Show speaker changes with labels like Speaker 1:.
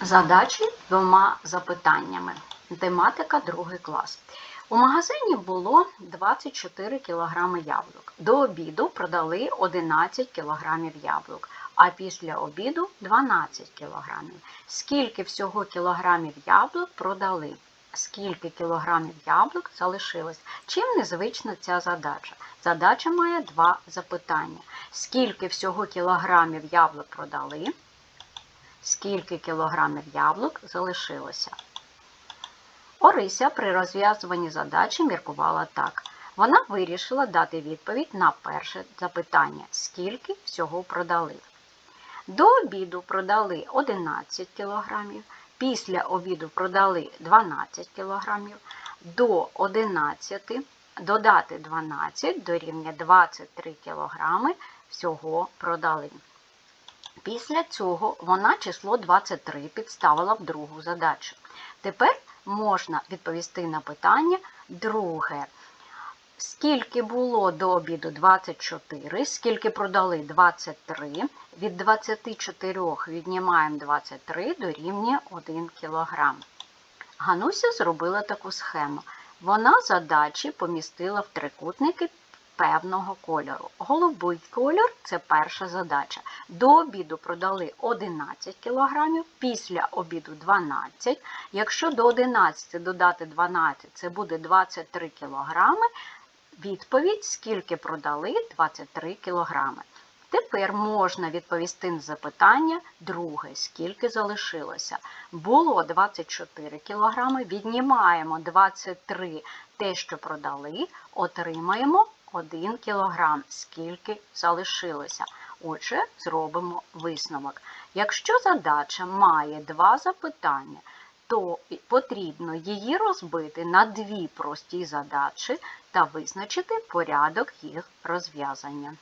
Speaker 1: Задачі двома запитаннями. Тематика другий клас. У магазині було 24 кг яблук. До обіду продали 11 кг яблук, а після обіду 12 кг. Скільки всього кілограмів яблук продали? Скільки кілограмів яблук залишилось? Чим незвична ця задача? Задача має два запитання. Скільки всього кілограмів яблук продали? Скільки кілограмів яблук залишилося. Орися при розв'язуванні задачі міркувала так. Вона вирішила дати відповідь на перше запитання, скільки всього продали. До обіду продали 11 кілограмів, після обіду продали 12 кілограмів, до 11 додати 12 дорівнює 23 кілограми всього продали. Після цього вона число 23 підставила в другу задачу. Тепер можна відповісти на питання друге. Скільки було до обіду 24, скільки продали 23, від 24 віднімаємо 23 дорівнює 1 кг. Гануся зробила таку схему. Вона задачі помістила в трикутники певного кольору. Голубий кольор це перша задача. До обіду продали 11 кг, після обіду 12 Якщо до 11 додати 12, це буде 23 кг. Відповідь, скільки продали 23 кг. Тепер можна відповісти на запитання друге, скільки залишилося. Було 24 кг, віднімаємо 23 те, що продали, отримаємо 1 кг, скільки залишилося. Отже, зробимо висновок. Якщо задача має два запитання, то потрібно її розбити на дві прості задачі та визначити порядок їх розв'язання.